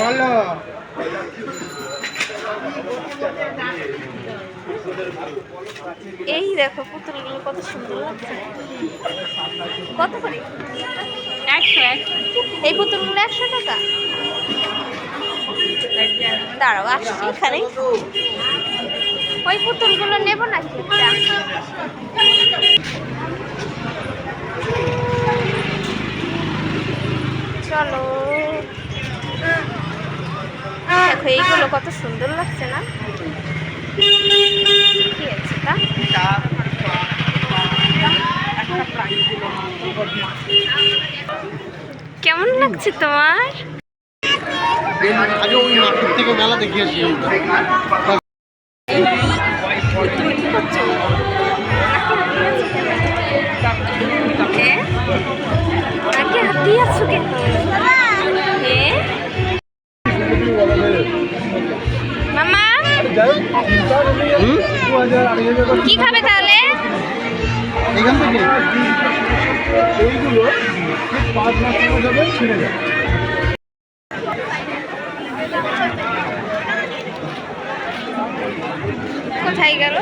বলো। এই দেখো পুতুলগুলো কত সুন্দর লাগছে। কত করে? একশো একশো। এই পুতুলগুলো একশো টাকা? দাঁড়াও আসছি এখানে। ওই পুতুলগুলো নেব নাকি? চলো। দেখো এইগুলো কত সুন্দর লাগছে না? কি আছে তা? কেমন লাগছে তোমার? মেলা দেখিয়েছি। তুমি কি করছ? নাকি হাতিয়ে আছো কেন? মামা? কি খাবে তাহলে? এখান থেকে এইগুলো ঠিক পাঁচ মাস যাবে ছিঁড়ে যাবে। কোথায় গেল?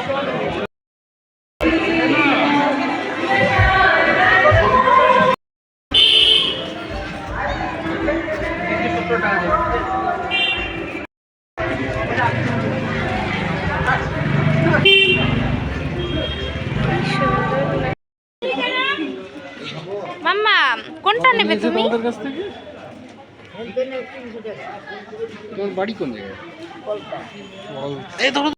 মাম্মা কোনটা নেবে তুমি? তোমাদের কাছ থেকে? তোমার বাড়ি কোন জায়গায়? এই ধরো